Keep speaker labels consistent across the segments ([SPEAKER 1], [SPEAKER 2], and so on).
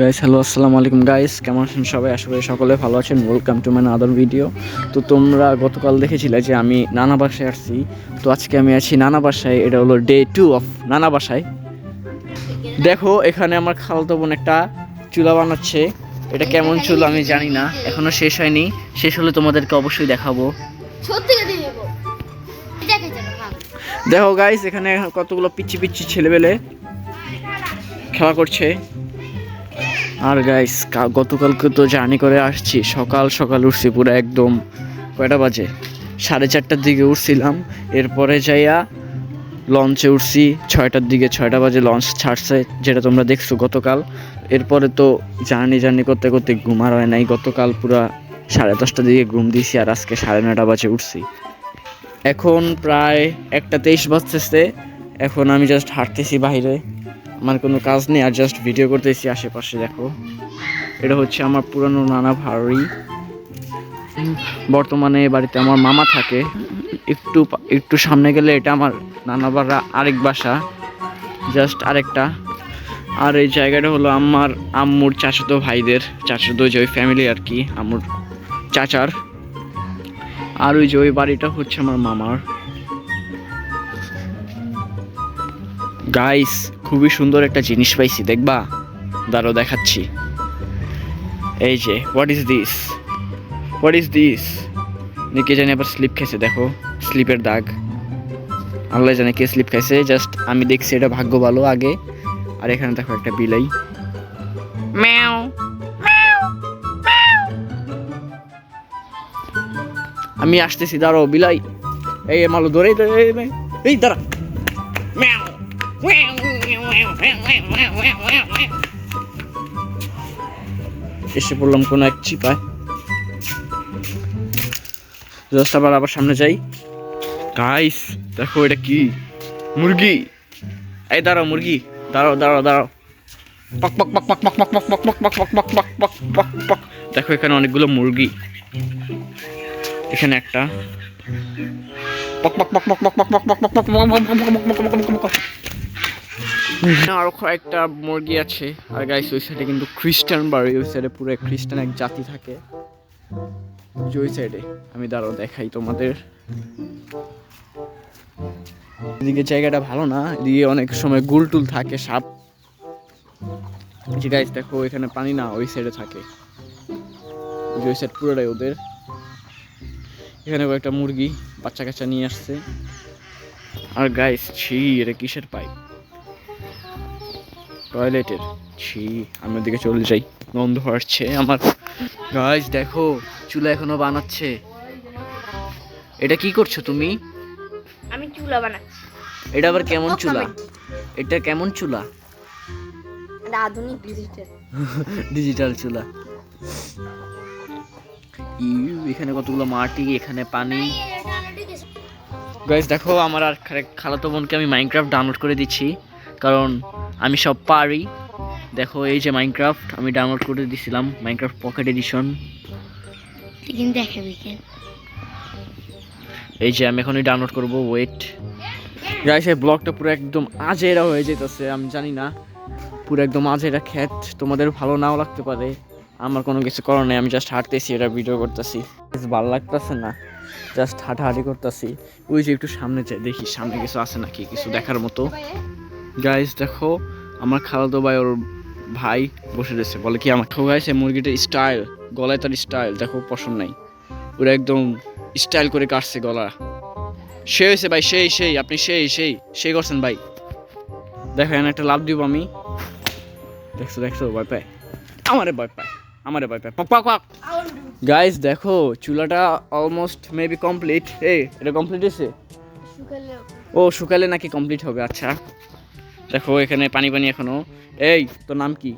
[SPEAKER 1] Guys hello আসসালামু আলাইকুম। Guys কেমন আছেন সবাই? আশা করি সকলে ভালো আছেন। Welcome to my other video তো তোমরা গতকাল দেখেছিলে যে আমি নানা বাসায় আসছি। তো আজকে আমি আছি নানা বাসায়। এটা হলো ডে টু অফ নানা বাসায়। দেখো এখানে আমার খালাতো বোন একটা চুলা বানাচ্ছে। এটা কেমন চুলা আমি জানি না। এখনও শেষ হয়নি। শেষ হলে তোমাদেরকে অবশ্যই দেখাবো।
[SPEAKER 2] দেখো
[SPEAKER 1] গাইস এখানে কতগুলো পিচ্ছি পিচ্ছি ছেলেবেলে খেলা করছে। আর গাইস গতকালকে তো জার্নি করে আসছি। সকাল সকাল উঠছি পুরো একদম কয়টা বাজে? সাড়ে চারটার দিকে উঠছিলাম। এরপরে যাইয়া লঞ্চে উঠছি। ছয়টার দিকে ছয়টা বাজে লঞ্চ ছাড়ছে, যেটা তোমরা দেখছ গতকাল। এরপরে তো জার্নি জার্নি করতে করতে ঘুমার হয় নাই। গতকাল পুরা সাড়ে দশটার দিকে ঘুম দিয়েছি আর আজকে সাড়ে নটা বাজে উঠছি। এখন প্রায় একটা তেইশ বাজতেছে। এখন আমি জাস্ট হাঁটতেছি বাইরে। আমার কোনো কাজ নেই, আর জাস্ট ভিডিও করতেছি আশেপাশে, দেখো। এটা হচ্ছে আমার পুরানো নানা ভাড়ি। বর্তমানে বাড়িতে আমার মামা থাকে। একটু একটু সামনে গেলে এটা আমার নানা বাড়া আরেক বাসা। জাস্ট আরেকটা। আর এই জায়গাটা হলো আমার আম্মুর চাচাতো ভাইদের, চাচাতো যে ওই ফ্যামিলি আর কি, আম্মুর চাচার। আর ওই যে ওই বাড়িটা হচ্ছে আমার মামার। গাইস খুবই সুন্দর একটা জিনিস পাইছি দেখবা? দাঁড়ো দেখাচ্ছি। এই যে what is this what is this কে জানি আবার স্লিপ খেয়েছে দেখো স্লিপের দাগ। আল্লাহ জানে কে স্লিপ খাইছে জাস্ট আমি দেখছি এটা ভাগ্য ভালো আগে। আর এখানে দেখো একটা বিলাই। ম্যাও আমি আসতেছি দাঁড়াও বিলাই। এই মালো ধরে এই দাঁড়া। এসে পড়লাম কোনো এক চিপায় জাস্ট আবার আবার সামনে যাই গাইস দেখো এটা কি মুরগি এই দাঁড়াও মুরগি দাঁড়াও দাঁড়াও দাঁড়াও পক পক পক পক পক পক পক পক পক পক পক পক পক পক পক দেখো এখানে অনেকগুলো মুরগি এখানে একটা পক পক পক পক পক পক পক পক পক পক পক পক আরও কয়েকটা মুরগি আছে। আর গাইস ওই সাইডে কিন্তু খ্রিস্টান বাড়ি, ওই সাইডে পুরো খ্রিস্টান এক জাতি থাকে। ওই সাইডে আমি দাঁড়াও দেখাই তোমাদের। এদিকে জায়গাটা ভালো না, এদিকে অনেক সময় গুল টুল থাকে, সাপ। যে গাইস দেখো এখানে পানি না, ওই সাইডে থাকে। ওই সাইড পুরোটাই ওদের। এখানে কয়েকটা মুরগি বাচ্চা কাচ্চা নিয়ে আসছে। আর গাইস ছি, এটা কিসের পাইপ টয়লেটের। ছি আমি ওদিকে চলে যাই। গন্ধ আসছে আমার। গাইস দেখো চুলা এখনও বানাচ্ছে। এটা কি করছ তুমি?
[SPEAKER 2] আমি চুলা বানাচ্ছি।
[SPEAKER 1] এটা আবার কেমন চুলা? এটা কেমন চুলা?
[SPEAKER 2] এটা আধুনিক ডিজিটাল।
[SPEAKER 1] ডিজিটাল চুলা। ইউ এখানে কতগুলো মাটি এখানে পানি। গাইস দেখো আমার আর খালাতো বোনকে আমি মাইনক্রাফট ডাউনলোড করে দিচ্ছি। কারণ আমি সব পারি। দেখো এই যে মাইনক্রাফট আমি ডাউনলোড করে দিছিলাম মাইনক্রাফট পকেট এডিশন এই যে আমি এখনই ডাউনলোড করব ওয়েট গাইস এই ব্লগটা পুরো একদম আজেরা হয়ে যেতেছে আমি জানি না। পুরো একদম আজেরা খ্যাত তোমাদের ভালো নাও লাগতে পারে। আমার কোনো কিছু করার নেই আমি জাস্ট হাঁটতেছি এটা ভিডিও করতেছি। ভালো লাগতেছে না জাস্ট হাঁটাহাঁটি করতেছি। ওই যে একটু সামনে যাই দেখি সামনে কিছু আছে নাকি কিছু দেখার মতো। গাইস দেখো আমার খালাতো ভাই ওর ভাই বসে রয়েছে। বলে কি আমার গাইস এই মুরগিটার স্টাইল গলায় তার স্টাইল দেখো পছন্দ নাই। ওরা একদম স্টাইল করে কাটছে গলা। সে হয়েছে ভাই সেই সেই আপনি সেই সেই সেই করছেন ভাই। দেখো এখানে একটা লাভ দিব আমি। দেখছ দেখছ ভয় পায়। আমারে ভয় পায় আমারে ভয় পায়। পক পক গাইস দেখো চুলাটা অলমোস্ট মেবি কমপ্লিট এই এটা কমপ্লিট হয়েছে? ও শুকালে নাকি কমপ্লিট হবে আচ্ছা। দেখো এখানে পানি পানি এখনও। এই তোর নাম কি?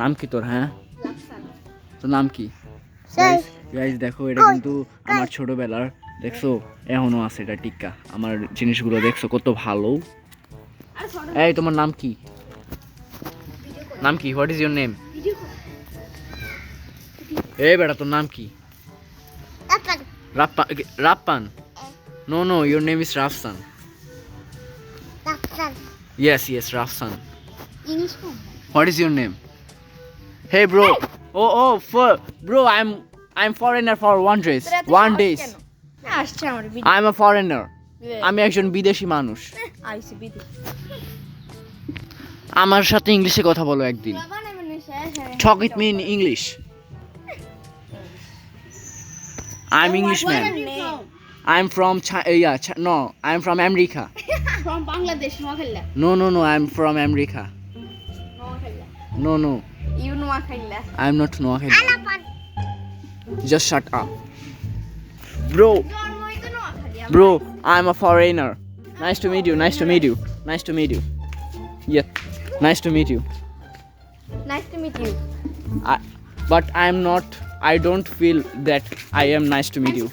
[SPEAKER 1] নাম কি তোর হ্যাঁ? তোর নাম কি? গাইজ দেখো এটা কিন্তু আমার ছোটবেলার দেখছ? এখনও আছে এটা টিক্কা। আমার জিনিসগুলো দেখছ কত ভালো। এই তোমার নাম কি? নাম কি? হোয়াট ইজ ইউর নেম এই বেটা তোর নাম কি? রাপ্পা রাপ্পান no no your name is Rafsan yes, Rafsan
[SPEAKER 2] English com
[SPEAKER 1] What is your name? Hey bro. Hey. Oh oh for bro I'm I'm foreigner for one days. One days. I'm a foreigner. আমি একজন বিদেশি মানুষ আমার সাথে ইংলিশে কথা বলো একদিন Talk with me in English. I'm Englishman. I'm from China. Yeah, no, I'm from America.
[SPEAKER 2] from Bangladesh,
[SPEAKER 1] No, no, no. I'm from America. No, no.
[SPEAKER 2] You know
[SPEAKER 1] I'm not Noakhella. Just shut up, bro. Bro, I'm a foreigner. Nice to meet you. Nice to meet you. Nice to meet you. Yeah. Nice to meet you.
[SPEAKER 2] Nice to meet you.
[SPEAKER 1] I, but I'm not. I don't feel that I am nice to meet you.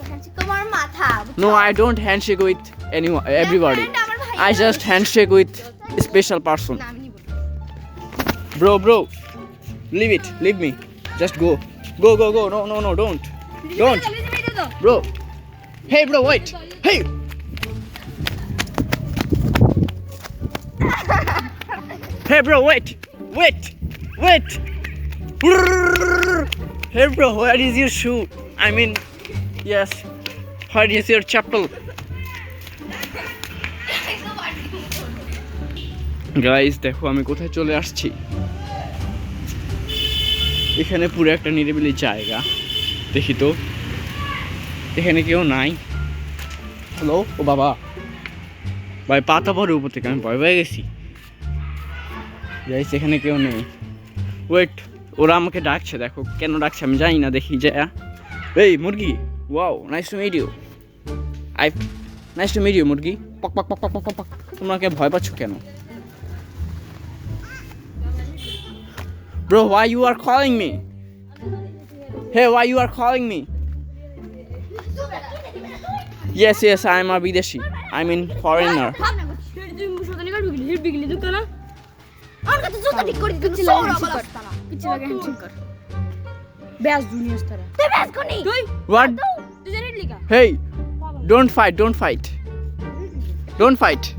[SPEAKER 1] No, I don't handshake with anyone, everybody. I just handshake with special person. Bro, bro, leave it, leave me. Just go. Go, go, go. No, no, no, don't. Don't. Bro. Hey, bro, wait. Hey! Hey, bro, wait. Wait. Wait. Hey, bro, where is your shoe? I mean, yes. Where is your chapel? Guys দেখো, আমি কোথায় চলে আসছি? এখানে পুরো একটা নিরিবিলি জায়গা। দেখি তো। এখানে কেউ নাই। হ্যালো ও বাবা। ভাই, পাতা পরে উপর থেকে, আমি ভয় পেয়ে গেছি। গাইস এখানে কেউ নেই। ওয়েট ওরা আমাকে ডাকছে, দেখো। কেন ডাকছে আমি জানি না, দেখি যে। এই, মুরগি! Wow nice to you I nice to you মুরগি। পক পক পক পক পক পক তোমাকে ভয় পাচ্ছ কেন? Bro, why you are calling me? Hey, why you are calling me? Yes, yes, I am a Bideshi. I mean foreigner. What? Hey, don't fight, don't fight. Don't fight.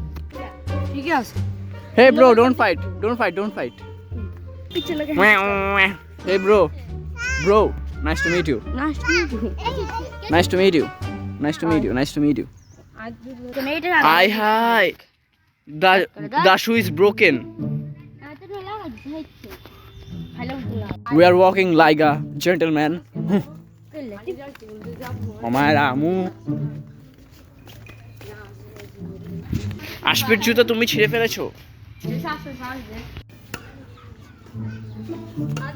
[SPEAKER 1] Hey, bro, don't fight. Don't fight, don't fight.
[SPEAKER 2] পিছে লাগে
[SPEAKER 1] Hey, bro. Bro, nice to meet you.
[SPEAKER 2] Nice to meet you
[SPEAKER 1] Nice to meet you. Nice to meet you. Nice to meet you. Hi, hi. The, the is broken. We are walking like a gentleman. আমার আমু আশপির জুতো তুমি ছিঁড়ে ফেলেছো
[SPEAKER 2] আমি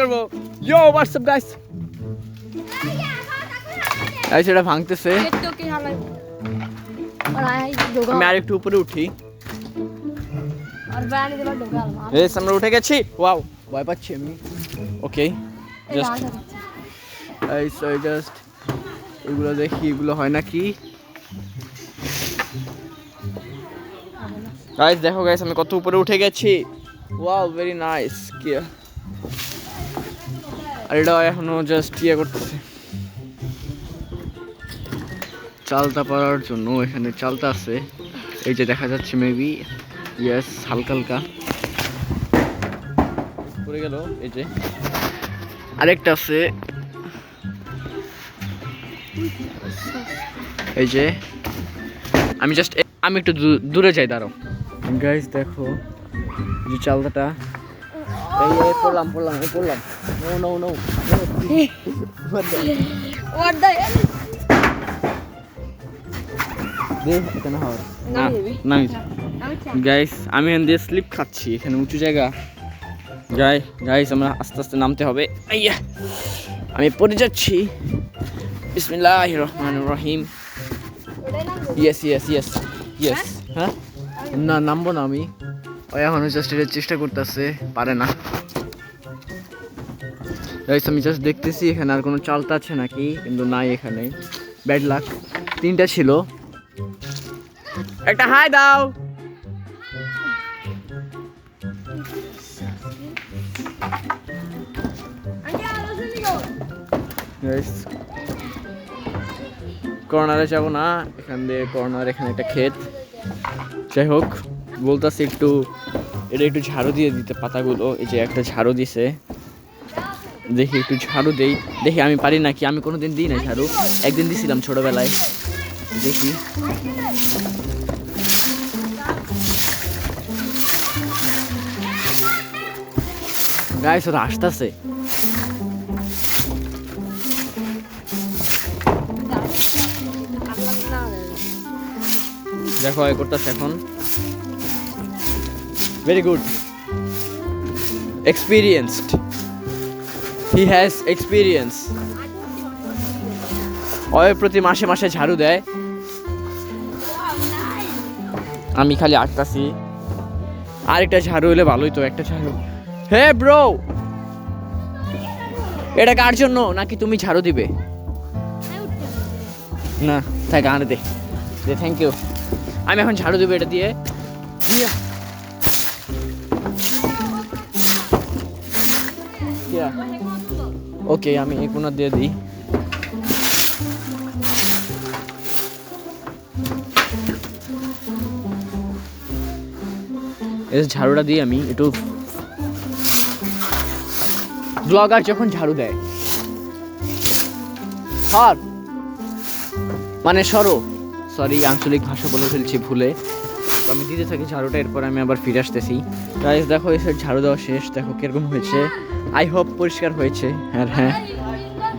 [SPEAKER 1] করব। ইয়ো WhatsApp guys guys এটা ভাঙতেছে।
[SPEAKER 2] হালাই আর
[SPEAKER 1] আমি আরেকটু উপরে উঠি। আমরা উঠে গেছি। ওয়াও ভয় পাচ্ছি আমি। ওকে জাস্ট এই সো জাস্ট এগুলো দেখি, এগুলো হয় নাকি? গাইস দেখো গাইস আমি কত উপরে উঠে গেছি। ওয়াও ভেরি নাইস কি আর এটা এখনও জাস্ট ইয়ে করতেছে। চালতা পারার জন্য এখানে চালতা আছে। এই যে দেখা যাচ্ছে মেবি ইয়েস হালকা হালকা। পড়ে গেল, এই যে। আরেকটা আছে। এই যে। আমি জাস্ট আমি একটু দূরে যাই, দাঁড়াও। গাইস দেখো যে চালদাটা এই এই পড়লাম পড়লাম এই পড়লাম। No no no
[SPEAKER 2] what the
[SPEAKER 1] দে। এখানে হওয়ার না? নামি
[SPEAKER 2] আমি
[SPEAKER 1] গাইস আমি এখান দিয়ে স্লিপ খাচ্ছি। এখানে উঁচু জায়গা। যাই গাইস আমরা আস্তে আস্তে নামতে হবে। আইয়া আমি পড়ে যাচ্ছি। বিসমিল্লাহ রহমান রহিম। ইয়েস ইয়েস ইয়েস ইয়েস হ্যাঁ? না নামবো না আমি। ও এখনও জাস্ট এটা চেষ্টা করতেছে, পারে না। গাইস আমি জাস্ট দেখতেছি এখানে আর কোনো চালতা আছে নাকি, কিন্তু নাই এখানে। ব্যাড লাক তিনটা ছিল। একটা হাই দাও! কর্নারে যাব না। এখান দিয়ে কর্নার এখানে একটা ক্ষেত। যাই হোক। বলতাছি একটু, এটা একটু ঝাড়ু দিয়ে দিতে পাতাগুলো, এই যে একটা ঝাড়ু দিছে। দেখি একটু ঝাড়ু দেই। দেখি আমি পারি নাকি? আমি কোনো দিন দিই না ঝাড়ু। একদিন দিছিলাম ছোটবেলায়। দেখি। গায়ে ওরা আসতেছে। দেখো, এ করতেছে এখন। Very good experienced he has experience অয়ের প্রতি মাসে মাসে ঝাড়ু দেয়। আমি খালি আটকাছি আরেকটা ঝাড়ু হলে ভালোই তো, একটা ঝাড়ু। Hey bro! এটা কার জন্য? নাকি তুমি ঝাড়ু দিবে? না থাক আনে দে। থ্যাংক ইউ আমি এখন ঝাড়ু দেবো এটা দিয়ে। ওকে আমি এই কোনা দিয়ে দিই। এই ঝাড়ুটা দিই আমি, একটু ব্লগার যখন ঝাড়ু দেয়। হর মানে সরো। সরি আঞ্চলিক ভাষা বলে ফেলছি ভুলে। আমি দিতে থাকি ঝাড়ুটা, এরপর আমি আবার ফিরে আসতেছি। গাইস দেখো সাইড ঝাড়ু দেওয়া শেষ। দেখো কীরকম হয়েছে। আই হোপ পরিষ্কার হয়েছে। আর হ্যাঁ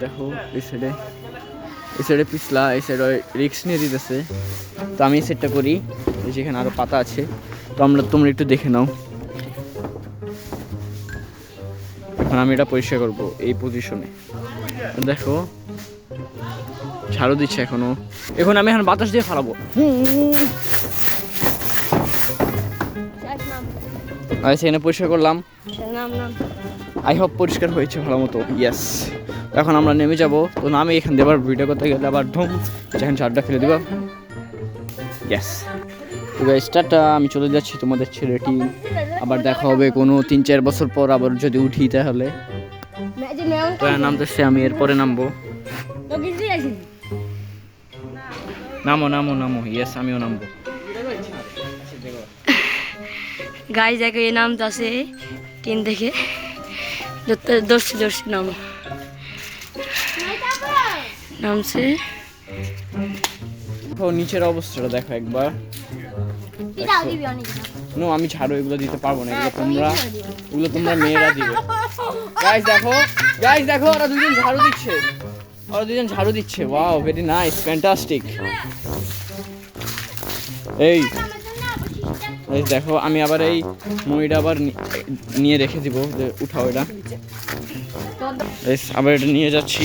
[SPEAKER 1] দেখো, এই সাইডে এই সাইডে পিছলা, এই সাইডে রিক্স নিয়ে দিতেছে। তো আমি এই সাইডটা করি যেখানে আরও পাতা আছে। তো আমরা, তোমরা একটু দেখে নাও। এখন আমি এটা পরিষ্কার করব এই পজিশনে দেখো, ঝাড়ু দিচ্ছে এখনও। এখন আমি এখন বাতাস দিয়ে ফালাবো। আর সেখানে পরিষ্কার করলাম। আই হোপ পরিষ্কার হয়েছে ভালো মতো ইয়েস এখন আমরা নেমে যাব। তো নামে এখান দিয়ে আবার ভিডিও করতে গেলে আবার ধুম যেখানে ঝাড়টা ফেলে দিব। ইয়েস তো টাটা। আমি চলে যাচ্ছি তোমাদের ছেলেটি আবার দেখা হবে কোনো তিন চার বছর পর আবার যদি উঠি তাহলে। নামতেছে আমি এরপরে নামবো। নামো নামো নামো। ইয়েস আমিও নামবো।
[SPEAKER 2] গাই দেখো এই নাম তো আছে তিন দেখে। দর্শি দর্শি নাম। নামছে?
[SPEAKER 1] নিচের অবস্থাটা দেখো একবার। নো আমি ঝাড়ু এগুলো দিতে পারব না এগুলো তোমরা এগুলো তোমরা মেয়েরা দিবে। গাইস দেখো গাইস দেখো ওরা দুজন ঝাড়ু দিচ্ছে। ওরা দুজন ঝাড়ু দিচ্ছে। ওয়াও ভেরি নাইস ফ্যান্টাস্টিক এই দেখো, আমি আবার এই মইটা আবার নিয়ে রেখে দিব, যে উঠাও এটা। আবার এটা নিয়ে যাচ্ছি।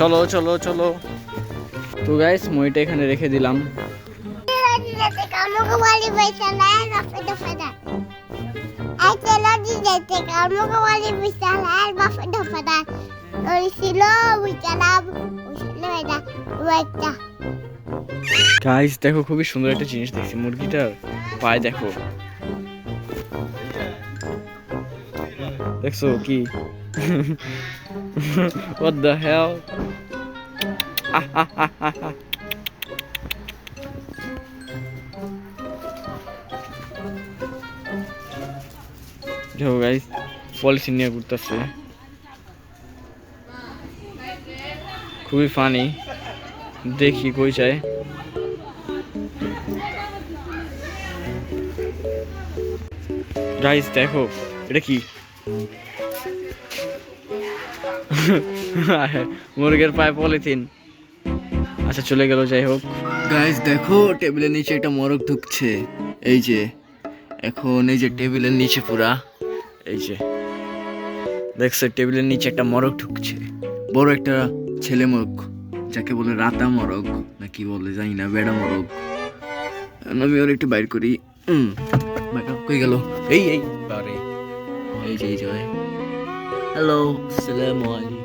[SPEAKER 1] চলো চলো চলো। তো গাইস মইটা এখানে রেখে দিলাম।
[SPEAKER 3] Kamu
[SPEAKER 1] গাইস দেখো, খুবই সুন্দর একটা জিনিস দেখছি। মুরগিটার পায়ে দেখো। দেখছ কি? What the hell? দেখো গাইস পলিসি নিয়ে ঘুরতেছে। খুবই ফানি দেখি কই যায়। গাইস দেখো, এটা কি? মুরগের পায়ে পলিথিন। আচ্ছা চলে গেল, যাই হোক। গাইস দেখো, টেবিলের নিচে একটা মরক ঢুকছে। এই যে, এখন এই যে টেবিলের নিচে পুরা। এই যে, দেখছ, টেবিলের নিচে একটা মরক ঢুকছে। বড় একটা ছেলে মোরগ, যাকে বলে রাতা মরগ, না কি বলে, জানি না, বেড়া এখন আমি ওর একটু বাইর করি। কই গেল? এই এই বারে এই যে এই যে হ্যালো আলাইকুম।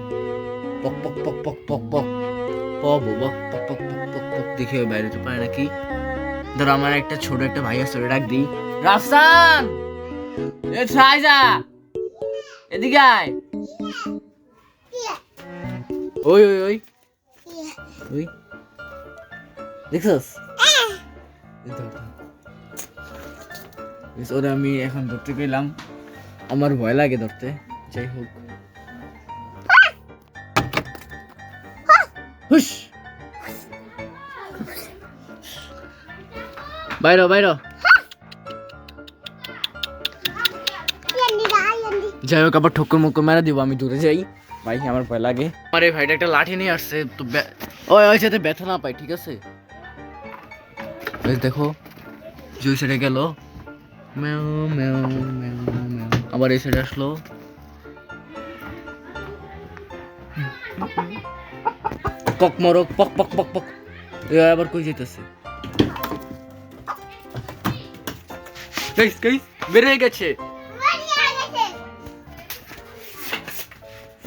[SPEAKER 1] পক পক পক পক পক পক। প পক পক পক পক পক। দেখে বাইরে তো পারে নাকি? ধর আমার একটা ছোট একটা ভাই আছে ডাক দিই। রাফসান! এ সাইজা! এদিকে আয়। ওই ওই ওই। ওই। দেখছস? ধর, ওরে আমি এখন ধরতে গেলাম। আমার ভয় লাগে ধরতে। যাই হোক। হুস বাইরো বাইরো। যাই হোক আবার ঠক্কর মুক্কর মেরা দিব আমি দূরে যাই। ভাই আমার ভয় লাগে। আমার এই ভাইটা একটা লাঠি নিয়ে আসছে তো ওই ওই যাতে ব্যথা না পাই ঠিক আছে? বেশ দেখো জুই সাইডে গেল। ম্যাও ম্যাও ম্যাও আবার এই সাইডে আসলো। কক মরক পক পক পক পক আবার কই যেতেছে গাইস গাইস, বেরিয়ে গেছে।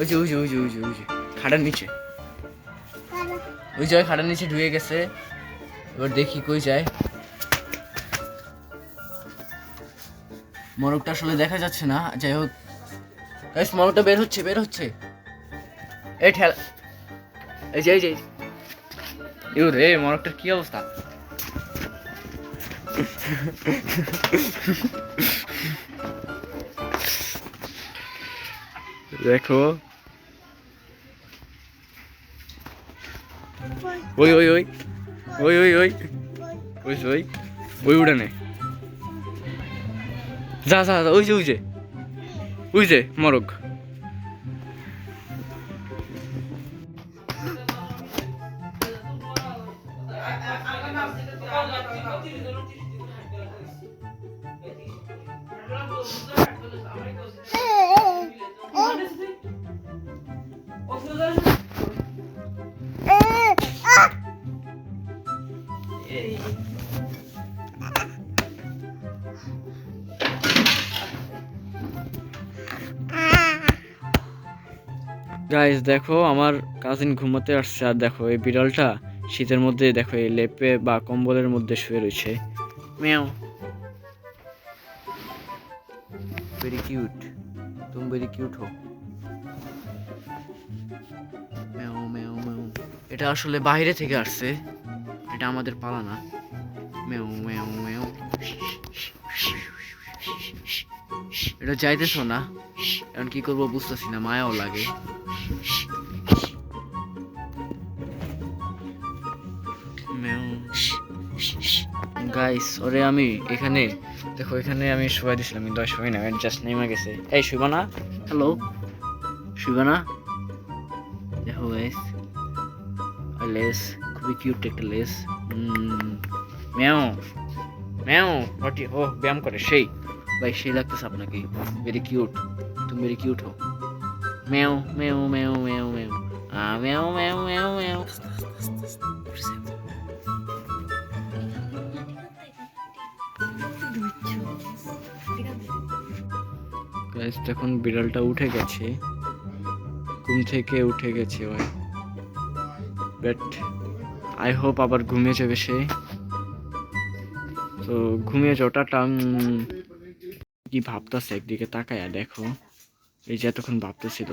[SPEAKER 1] ওই যে ওই যে ওই যে ওই যে ওই যে, খাটার নিচে। ওই যে খাটার নিচে ঢুকে গেছে। এবার দেখি কই যায়। মরকটা আসলে দেখা যাচ্ছে না, যাই হোক। গাইস মরকটা বের হচ্ছে বের হচ্ছে। এই ঠেলা। এই যে এই যে ইউ রে, মরকটার কি অবস্থা? দেখো। ওই ওই ওই। ওই ওই ওই। ওই ওই। ওই উড়ানে যা যা ওই যে ওই যে ওই যে মরগ। গাইস দেখো, আমার কাজিন ঘুমাতে আসছে। আর দেখো, এই বিড়ালটা শীতের মধ্যে, দেখো, এই লেপে বা কম্বলের মধ্যে শুয়ে রয়েছে। মেও ভেরি কিউট তুমি ভেরি কিউট হো মেও মেও মেও এটা আসলে বাইরে থেকে আসছে। এটা আমাদের পালা না। মেও মেও মেও এটা যাইতেছো না। এখন কি করব বুঝতেছি না, মায়াও লাগে। গাইস ওরে আমি এখানে, দেখো, এখানে আমি দিছিলাম না জাস্ট নেমে গেছে। এই হ্যালো শুইবা দেখো গাইস লেস খুবই কিউট একটা লেস ম্যাও ম্যাও ও, ব্যায়াম করে, সেই। ভাই, সেই লাগতেছে আপনাকে। ভেরি কিউট তুমি ভেরি কিউট হো ম্যাও ম্যাও ম্যাও ম্যাও ম্যাও ম্যাও ম্যাও ম্যাও ম্যাও গাইস দেখুন, বিড়ালটা উঠে গেছে। ঘুম থেকে উঠে গেছে ভাই। বাট আই হোপ আবার ঘুমিয়ে যাবে সে। তো ঘুমিয়ে যাওয়াটা কি ভাবতেছে? একদিকে তাকায়া দেখো। এই যে এতক্ষণ ভাবতেছিল।